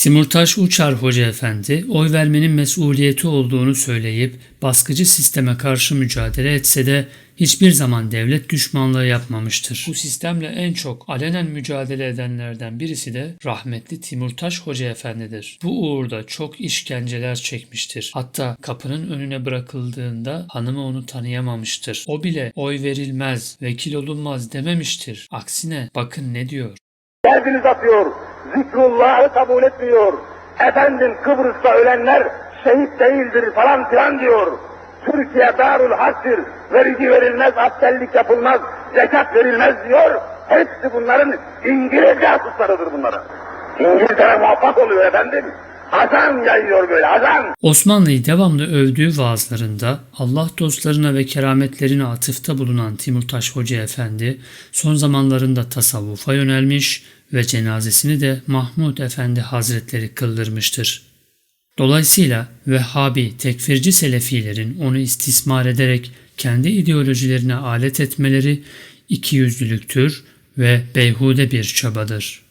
Timurtaş Uçar Hoca Efendi oy vermenin mesuliyeti olduğunu söyleyip baskıcı sisteme karşı mücadele etse de hiçbir zaman devlet düşmanlığı yapmamıştır. Bu sistemle en çok alenen mücadele edenlerden birisi de rahmetli Timurtaş Hoca Efendidir. Bu uğurda çok işkenceler çekmiştir. Hatta kapının önüne bırakıldığında hanımı onu tanıyamamıştır. O bile oy verilmez, vekil olunmaz dememiştir. Aksine bakın ne diyor. Derdiniz atıyor, zikrullahı kabul etmiyor. Efendim Kıbrıs'ta ölenler şehit değildir falan filan diyor. Türkiye darul harptir, vergi verilmez, abdestlik yapılmaz, zekat verilmez diyor. Hepsi bunların İngiliz casuslarıdır bunlara. İngiltere muvaffak oluyor efendim. Azan yayıyor böyle, azan. Osmanlı'yı devamlı övdüğü vaazlarında Allah dostlarına ve kerametlerine atıfta bulunan Timurtaş Hoca Efendi son zamanlarında tasavvufa yönelmiş ve cenazesini de Mahmud Efendi Hazretleri kıldırmıştır. Dolayısıyla Vehhabi tekfirci Selefilerin onu istismar ederek kendi ideolojilerine alet etmeleri ikiyüzlülüktür ve beyhude bir çabadır.